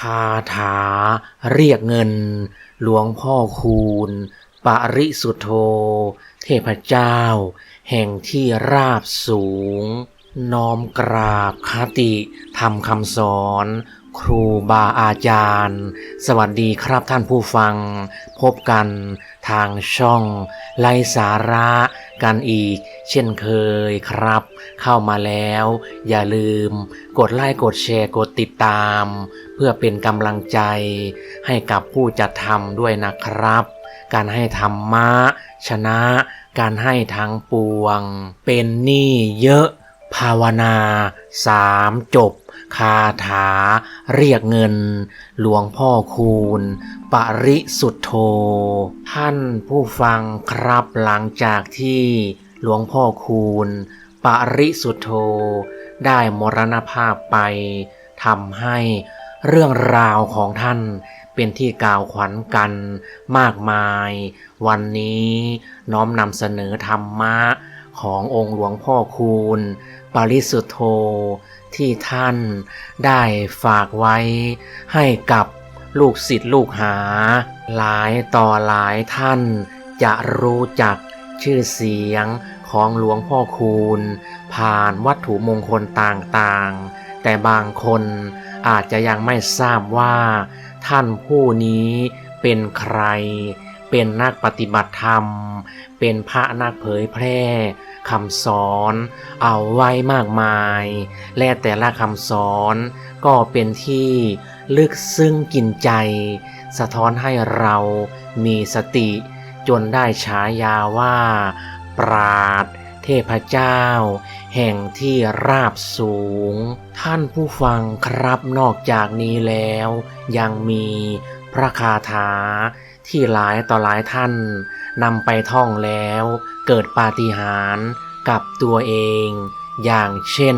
คาถาเรียกเงิน หลวงพ่อคูณ ปริสุทโธ เทพเจ้า แห่งที่ราบสูง น้อมกราบคติทำคำสอน ครูบาอาจารย์ สวัสดีครับท่านผู้ฟัง พบกันทางช่องไลสาระกันอีก เช่นเคยครับ เข้ามาแล้ว อย่าลืม กดไลค์กดแชร์กดติดตาม เพื่อเป็นกำลังใจ ให้กับผู้จัดทำด้วยนะครับ การให้ธรรมะ ชนะ การให้ทั้งปวง เป็นหนี้เยอะ ภาวนาสามจบ คาถา เรียกเงิน หลวงพ่อคูณ ปริสุทธโธ ท่านผู้ฟังครับหลังจากที่หลวงพ่อคูณ ปริสุทธโธ ได้มรณภาพไปทำให้เรื่องราวของท่านเป็นที่กล่าวขวัญกันมากมาย วันนี้น้อมนำเสนอธรรมะ ขององค์หลวงพ่อคูณ ปริสุทธโธที่ท่านได้ฝากไว้ให้กับลูกศิษย์ลูกหา หลายต่อหลายท่านจะรู้จักชื่อเสียงของหลวงพ่อคูณ ผ่านวัตถุมงคลต่างๆ แต่บางคนอาจจะยังไม่ทราบว่า ท่านผู้นี้เป็นใคร เป็นนักปฏิบัติธรรม เป็นพระนักเผยแพร่คำสอนเอาไว้มากมาย และแต่ละคำสอนก็เป็นที่ลึกซึ้งกินใจ สะท้อนให้เรามีสติ จนได้ฉายาว่า ปราดเทพเจ้า แห่งที่ราบสูง ท่านผู้ฟังครับนอกจากนี้แล้ว ยังมีพระคาถา ที่หลายต่อหลายท่านนำไปท่องแล้วเกิดปาฏิหาริย์กับตัวเอง อย่างเช่น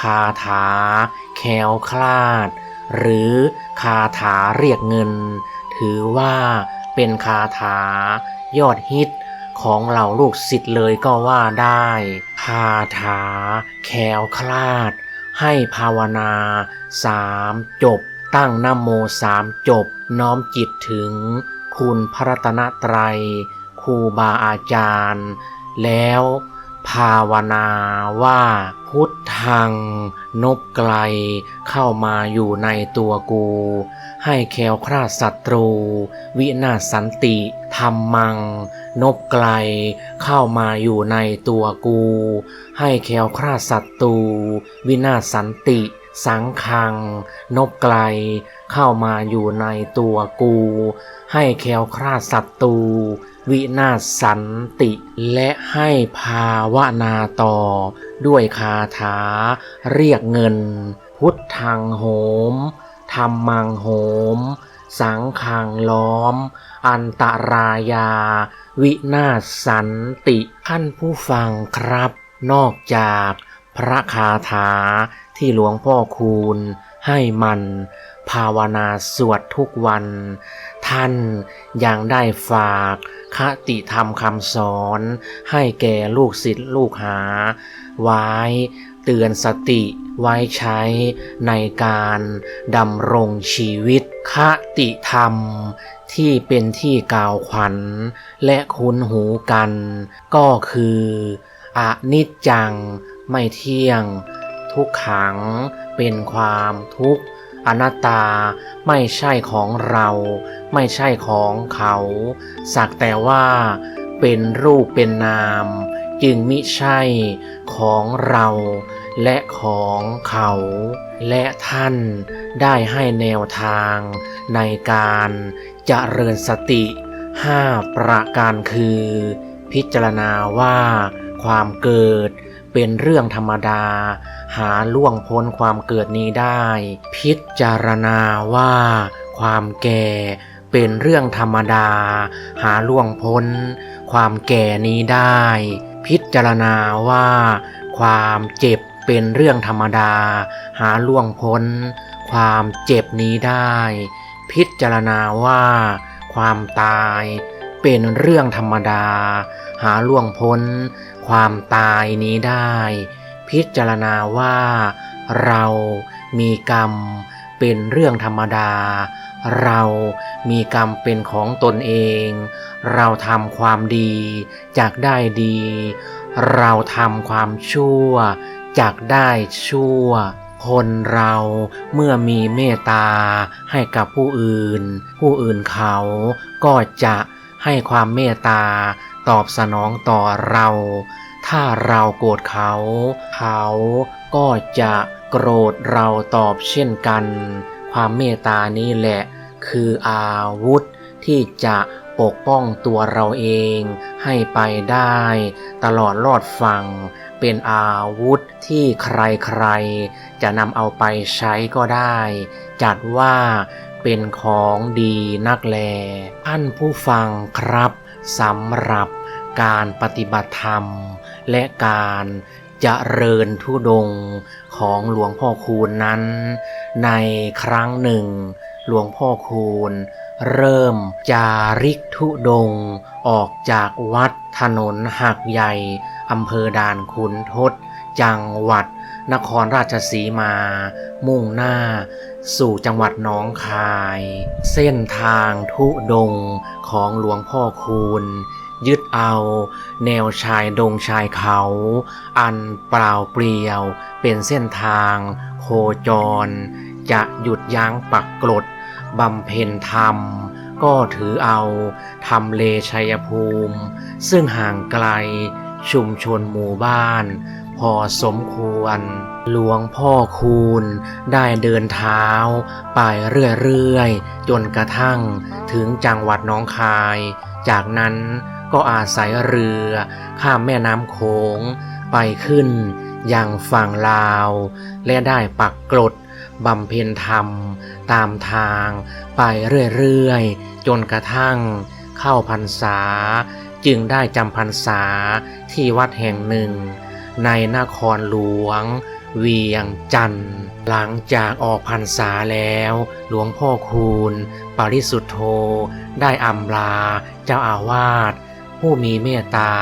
คาถา แคล้วคลาด หรือคาถาเรียกเงิน ถือว่าเป็นคาถายอดฮิตของเหล่าลูกศิษย์เลยก็ว่าได้ คาถา แคล้วคลาด ให้ภาวนาสามจบ ตั้งนโมสามจบ น้อมจิตถึง คุณพระตนตรัยครูบาอาจารย์ แล้วภาวนาว่าพุทธังนบไกลเข้ามาอยู่ในตัวกู ให้แควคลาดศัตรู วินาศสันติธรรมัง นบไกลเข้ามาอยู่ในตัวกู ให้แควคลาดศัตรู วินาศสันติ สังคังนบไกล เข้ามาอยู่ในตัวกู ให้แคล้วคลาดศัตรูวินาศสันติ และให้ภาวนาต่อ ด้วยคาถา เรียกเงิน พุทธังโหมธรรมังโหม สังขังล้อม อันตรายา วินาศสันติท่านผู้ฟังครับ นอกจากพระคาถา ที่หลวงพ่อคูณให้มันภาวนาสวดทุกวัน ท่านยังได้ฝากคติธรรมคำสอนให้แก่ลูกศิษย์ลูกหา ไว้เตือนสติไว้ใช้ในการดำรงชีวิตคติธรรมที่เป็นที่กล่าวขวัญและคุ้นหูกัน ก็คืออนิจจังไม่เที่ยง ทุกขัง เป็นความทุกข์อนัตตาไม่ใช่ของเรา ไม่ใช่ของเขา สักแต่ว่าเป็นรูปเป็นนาม จึงมิใช่ของเรา และของเขา และท่านได้ให้แนวทางในการเจริญสติห้าประการคือ พิจารณาว่าความเกิดเป็นเรื่องธรรมดา หาล่วงพ้นความเกิดนี้ได้ พิจารณาว่า ความแก่เป็นเรื่องธรรมดา หาล่วงพ้น ความแก่นี้ได้ พิจารณาว่า ความเจ็บเป็นเรื่องธรรมดา หาล่วงพ้น ความเจ็บนี้ได้ พิจารณาว่า ความตายเป็นเรื่องธรรมดา หาล่วงพ้น ความตายนี้ได้ พิจารณาว่า เรามีกรรมเป็นเรื่องธรรมดา เรามีกรรมเป็นของตนเอง เราทำความดีจากได้ดี เราทำความชั่วจากได้ชั่ว คนเราเมื่อมีเมตตาให้กับผู้อื่น ผู้อื่นเขาก็จะให้ความเมตตาตอบสนองต่อเรา ถ้าเราโกรธเขา เขาก็จะโกรธเราตอบเช่นกัน ความเมตตานี้แหละ คืออาวุธที่จะปกป้องตัวเราเองให้ไปได้ ตลอดรอดฟัง เป็นอาวุธที่ใครๆ จะนำเอาไปใช้ก็ได้ จัดว่าเป็นของดีนักแลท่านผู้ฟังครับสำหรับ การปฏิบัติธรรม และการเจริญทุดงของหลวงพ่อคูณนั้น ในครั้งหนึ่ง หลวงพ่อคูณเริ่มจาริกทุดงออกจากวัดถนนหักใหญ่อำเภอด่านขุนทดจังหวัด นครราชสีมา มุ่งหน้า สู่จังหวัดหน้องคาย เส้นทางทุดงของหลวงพ่อคูณ ยึดเอาแนวชายดงชายเขา อันเปล่าเปลี่ยว เป็นเส้นทาง โคจร จะหยุดยั้งปักกรดบำเพ็ญธรรม ก็ถือเอาทำเลชัยภูมิ ซึ่งห่างไกลชุมชนหมู่บ้าน พอสมควร หลวงพ่อคูณได้เดินเท้า ไปเรื่อย ๆ จนกระทั่งถึงจังหวัดน้องคาย จากนั้น ก็อาศัยเรือข้ามแม่น้ำโขงไปขึ้นยังฝั่งลาว และได้ปักกรดบำเพ็ญธรรมตามทางไปเรื่อยๆ จนกระทั่งเข้าพรรษา จึงได้จำพรรษาที่วัดแห่งหนึ่ง ในนครหลวง เวียงจันทร์ หลังจากออกพรรษาแล้ว หลวงพ่อคูณ ปริสุทธโธ ได้อำลาเจ้าอาวาส ผู้มีเมตตา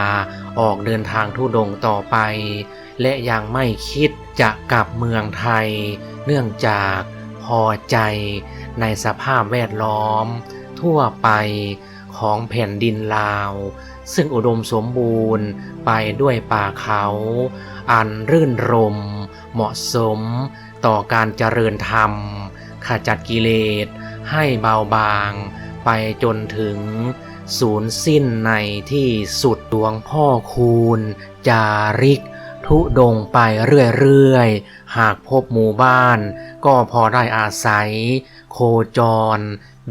ออกเดินทางทุดงต่อไป และยังไม่คิดจะกลับเมืองไทย เนื่องจากพอใจในสภาพแวดล้อม ทั่วไปของแผ่นดินลาว ซึ่งอุดมสมบูรณ์ไปด้วยป่าเขา อันรื่นรม เหมาะสมต่อการเจริญธรรมขจัดกิเลสให้เบาบางไปจนถึง ศูนย์สิ้นในที่สุดดวงพ่อคูณ จาริก ทุดงไปเรื่อยๆ หากพบหมู่บ้าน ก็พอได้อาศัย โคจร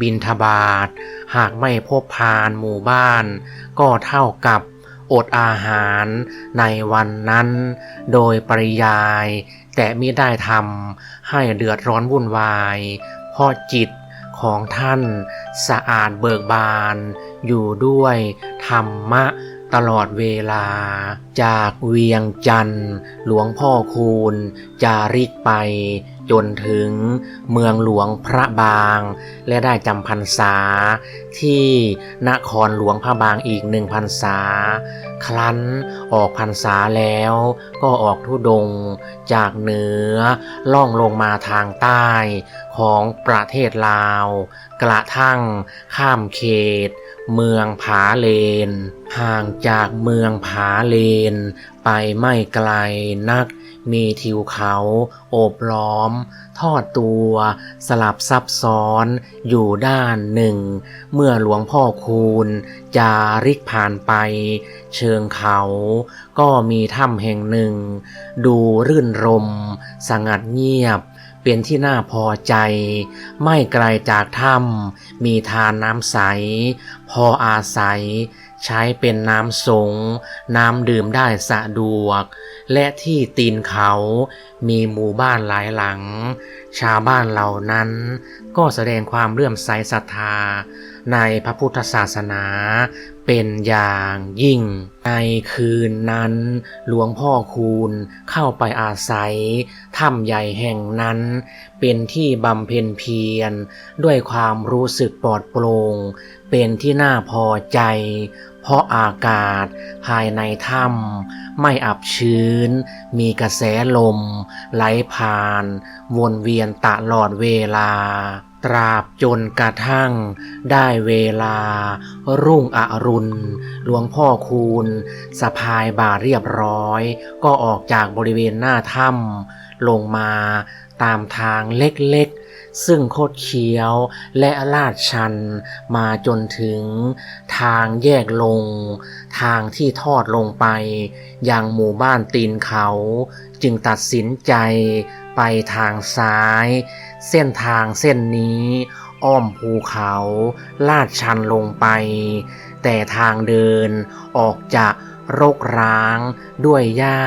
บินทบาท หากไม่พบพานหมู่บ้าน ก็เท่ากับอดอาหารในวันนั้น โดยปริยาย แต่มิได้ทำให้เดือดร้อนวุ่นวาย เพราะจิตของท่านสะอาดเบิกบาน อยู่ด้วยธรรมะตลอดเวลา จากเวียงจันทร์หลวงพ่อคูณจาริกไป จนถึงเมืองหลวงพระบาง และได้จำพรรษา ที่นครหลวงพระบางอีกหนึ่งพรรษา ครั้น ออกพรรษาแล้วก็ออกทุดงจากเหนือล่องลงมาทางใต้ของประเทศลาว กระทั่งข้ามเขต เมืองผาเลน ห่างจากเมืองผาเลน ไปไม่ไกลนักมีทิวเขาโอบล้อมทอดตัวสลับซับซ้อนอยู่ด้านหนึ่ง เมื่อหลวงพ่อคูณจาริกผ่านไป เชิงเขาก็มีถ้ำแห่งหนึ่ง ดูรื่นรม สงัดเงียบ เป็นที่น่าพอใจ ไม่ไกลจากถ้ำมีทานน้ำใส พออาศัย ใช้เป็นน้ำสง น้ำดื่มได้สะดวก และที่ตีนเขามีหมู่บ้านหลายหลัง ชาวบ้านเหล่านั้น ก็แสดงความเลื่อมใสศรัทธา ในพระพุทธศาสนาเป็นอย่างยิ่ง ในคืนนั้น หลวงพ่อคูณเข้าไปอาศัยถ้ำใหญ่แห่งนั้น เป็นที่บำเพ็ญเพียร ด้วยความรู้สึกปลอดโปร่ง เป็นที่น่าพอใจ เพราะอากาศภายในถ้ำไม่อับชื้น มีกระแสลม ไหลผ่าน วนเวียนตลอดเวลา ตราบจนกระทั่งได้เวลา รุ่งอรุณ หลวงพ่อคูณสะพายบาเรียบร้อย ก็ออกจากบริเวณหน้าถ้ำลงมาตามทางเล็กๆ ซึ่งโคดเคี้ยวและลาดชันมาจนถึงทางแยกลง ทางที่ทอดลงไป ยังหมู่บ้านตีนเขา จึงตัดสินใจไปทางซ้าย เส้นทางเส้นนี้ อ้อมภูเขาลาดชันลงไป แต่ทางเดินออกจะรกร้างด้วยหญ้า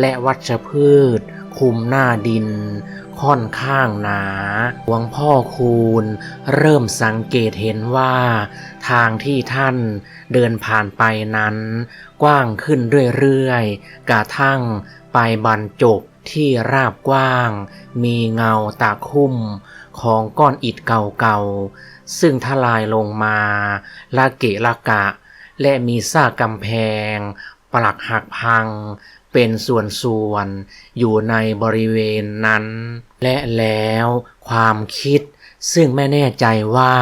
และวัชพืช คุมหน้าดิน ค่อนข้างหนาหลวงพ่อคูณ เริ่มสังเกตเห็นว่า ทางที่ท่านเดินผ่านไปนั้น กว้างขึ้นเรื่อยๆ กระทั่งไปบรรจบที่ราบกว้าง มีเงาตาคุ่มของก้อนอิฐเก่าๆ ซึ่งทลายลงมาละเกะละกะ และมีซากกำแพง ปลักหักพัง เป็นส่วนๆอยู่ในบริเวณนั้น และแล้วความคิดซึ่งไม่แน่ใจว่า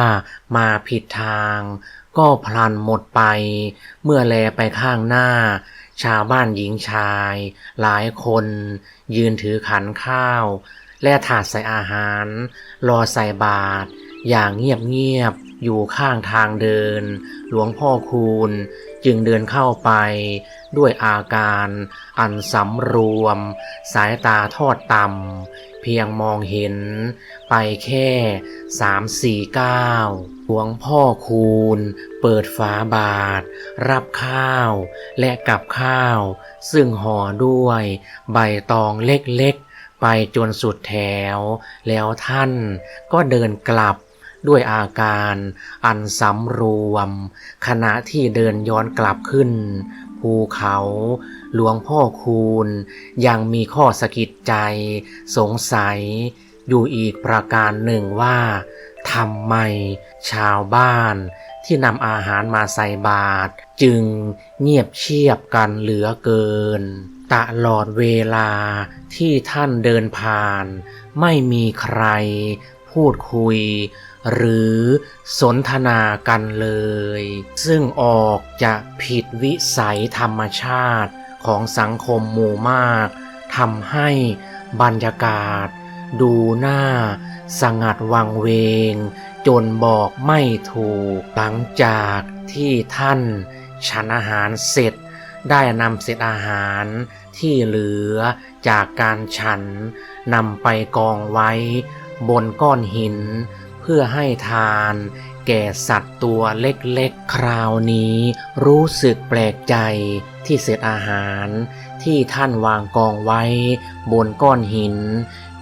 มาผิดทาง ก็พลันหมดไป เมื่อแลไปข้างหน้า ชาวบ้านหญิงชาย หลายคน ยืนถือขันข้าว และถาดใส่อาหาร รอใส่บาตรอย่างเงียบๆอยู่ข้างทางเดิน หลวงพ่อคูณ จึงเดินเข้าไปด้วยอาการอันสำรวม สายตาทอดต่ำเพียงมองเห็นไปแค่สามสี่เก้าหลวงพ่อคูณ เปิดฝาบาท รับข้าว และกับข้าว ซึ่งห่อด้วยใบตองเล็กๆ ไปจนสุดแถว แล้วท่านก็เดินกลับ ด้วยอาการอันสำรวม ขณะที่เดินย้อนกลับขึ้น ภูเขาหลวงพ่อคูณ ยังมีข้อสะกิดใจ สงสัย อยู่อีกประการหนึ่งว่าทำไมชาวบ้านที่นำอาหารมาใส่บาตรจึงเงียบเชียบกันเหลือเกิน ตลอดเวลาที่ท่านเดินผ่าน ไม่มีใครพูดคุย หรือสนทนากันเลย ซึ่งออกจะผิดวิสัยธรรมชาติของสังคมหมู่มากทำให้บรรยากาศ ดูหน้า สงัดวังเวง จนบอกไม่ถูก หลังจากที่ท่านฉันอาหารเสร็จ ได้นำเศษอาหารที่เหลือจากการฉันนำไปกองไว้ บนก้อนหิน เพื่อให้ทานแก่สัตว์ตัวเล็กๆ คราวนี้รู้สึกแปลกใจที่เศษอาหารที่ท่านวางกองไว้ บนก้อนหิน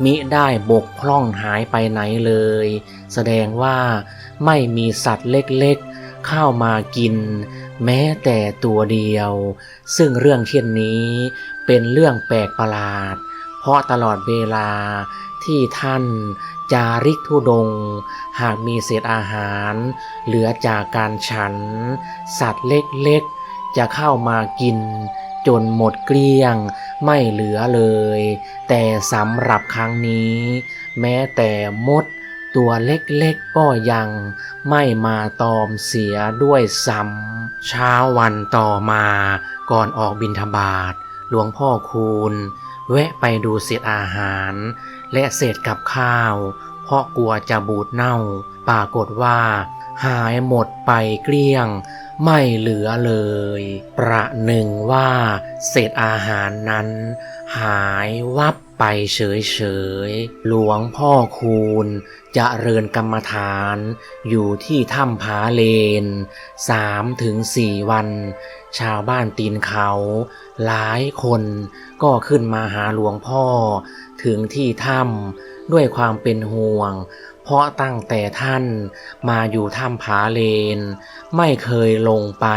มิได้บกพร่องหายไปไหนเลย แสดงว่าไม่มีสัตว์เล็กๆ เข้ามากิน แม้แต่ตัวเดียว ซึ่งเรื่องเช่นนี้เป็นเรื่องแปลกประหลาด เพราะตลอดเวลาที่ท่านจาริกธุดง หากมีเศษอาหาร เหลือจากการฉัน สัตว์เล็กๆ จะเข้ามากิน จนหมดเกลี้ยงไม่เหลือเลย แต่สำหรับครั้งนี้ แม้แต่มดตัวเล็กๆก็ยังไม่มาตอมเสียด้วยซ้ำเช้าวันต่อมาก่อนออกบินทบาทหลวงพ่อคูณ แวะไปดูเศษอาหาร และเศษกับข้าว เพราะกลัวจะบูดเน่า ปรากฏว่า หายหมดไปเกลี้ยง ไม่เหลือเลย ประหนึ่งว่าเศษอาหารนั้น หายวับ ไปเฉยๆ หลวงพ่อคูณจะเริญกรรมฐาน อยู่ที่ถ้ำผาเลนสามถึงสี่วัน ชาวบ้านตีนเขา หลายคนก็ขึ้นมาหาหลวงพ่อ ถึงที่ถ้ำด้วยความเป็นห่วง เพราะตั้งแต่ท่านมาอยู่ถ้ำผาเลน ไม่เคยลงไป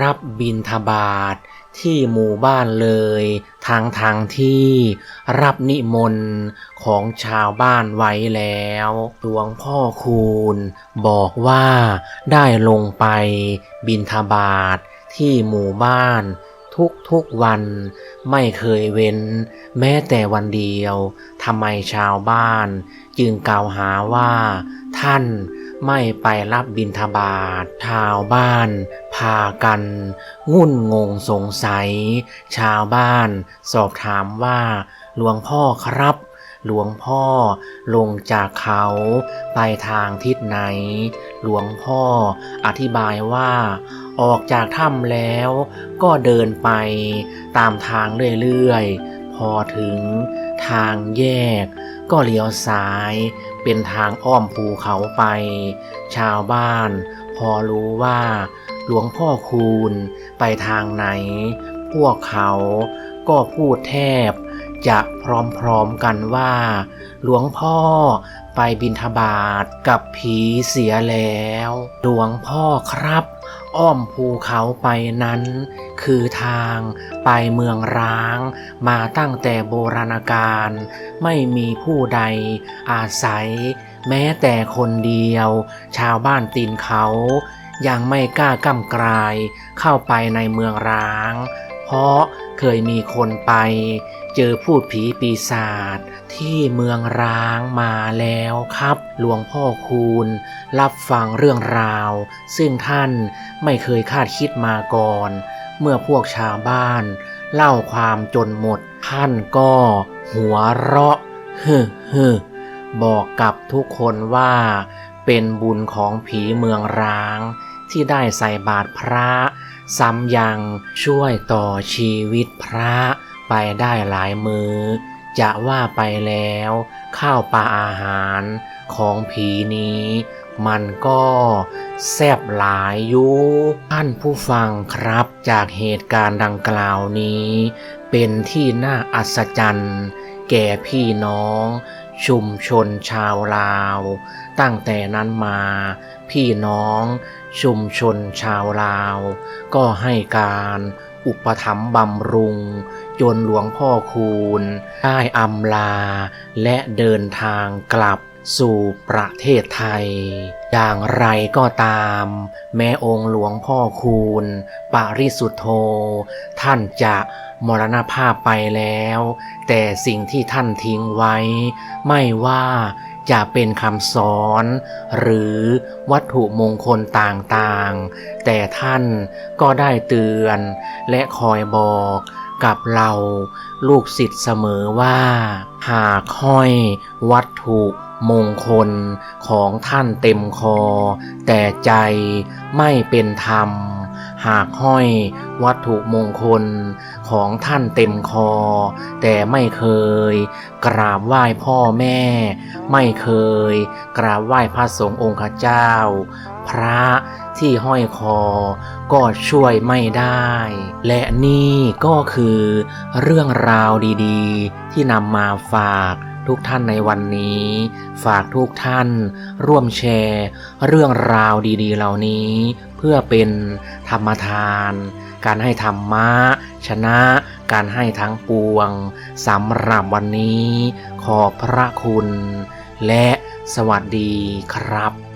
รับบิณฑบาตที่หมู่บ้านเลยทางทางที่รับนิมนต์ของชาวบ้านไว้แล้วหลวงพ่อคูณบอกว่าได้ลงไปบิณฑบาตที่หมู่บ้านทุกทุกวันไม่เคยเว้น แม้แต่วันเดียวทำไมชาวบ้าน จึงกล่าวหาว่า ท่านไม่ไปรับบิณฑบาตชาวบ้านพากัน งุ่นงงสงสัย ชาวบ้านสอบถามว่าหลวงพ่อครับ หลวงพ่อลงจากเขาไปทางทิศไหน หลวงพ่ออธิบายว่า ออกจากถ้ำแล้วก็เดินไปตามทางเรื่อยๆ พอถึง ทางแยก ก็เลี้ยวซ้าย เป็นทางอ้อมภูเขาไป ชาวบ้าน พอรู้ว่า หลวงพ่อคูณไปทางไหน พวกเขาก็พูดแทบ จะพร้อมๆกันว่า หลวงพ่อไปบินทบาทกับผีเสียแล้ว หลวงพ่อครับ อ้อมภูเขาไปนั้น คือทางไปเมืองร้าง มาตั้งแต่โบราณกาลไม่มีผู้ใดอาศัย แม้แต่คนเดียว ชาวบ้านตีนเขา ยังไม่กล้าก้ำกลายเข้าไปในเมืองร้าง เพราะเคยมีคนไป เจอพูดผีปีศาจที่เมืองร้างมาแล้วครับ หลวงพ่อคูณ รับฟังเรื่องราว ซึ่งท่านไม่เคยคาดคิดมาก่อน เมื่อพวกชาวบ้าน เล่าความจนหมด ท่านก็หัวเราะฮึฮึบอกกับทุกคนว่าเป็นบุญของผีเมืองร้าง ที่ได้ใส่บาตรพระ ซ้ำยังช่วยต่อชีวิตพระ ไปได้หลายมือจะว่าไปแล้ว ข้าวปลาอาหารของผีนี้ มันก็แซบหลายยู่ท่านผู้ฟังครับจากเหตุการณ์ดังกล่าวนี้ เป็นที่น่าอัศจรรย์แก่พี่น้อง ชุมชนชาวลาว ตั้งแต่นั้นมา พี่น้อง ชุมชนชาวลาว ก็ให้การอุปถัมภ์บำรุง จนหลวงพ่อคูณได้อำลาและเดินทางกลับสู่ประเทศไทย อย่างไรก็ตาม แม้องค์หลวงพ่อคูณ ปาริสุทธโธ ท่านจะมรณภาพไปแล้ว แต่สิ่งที่ท่านทิ้งไว้ ไม่ว่าจะเป็นคำสอน หรือวัตถุมงคลต่างๆ แต่ท่านก็ได้เตือนและคอยบอก กับเราลูกศิษย์เสมอว่า หากห้อยวัตถุมงคลของท่านเต็มคอ แต่ใจไม่เป็นธรรม หากห้อยวัตถุมงคลของท่านเต็มคอ แต่ไม่เคย กราบไหว้พ่อแม่ ไม่เคย กราบไหว้พระสงฆ์องค์เจ้า พระ ที่ห้อยคอ ก็ช่วยไม่ได้ และนี่ก็คือเรื่องราวดีๆ ที่นำมาฝากทุกท่านในวันนี้ ฝากทุกท่าน ร่วมแชร์ เรื่องราวดีๆ เหล่านี้ เพื่อเป็นธรรมทาน การให้ธรรมะ ชนะการให้ทั้งปวงสำหรับวันนี้ ขอบพระคุณ และสวัสดีครับ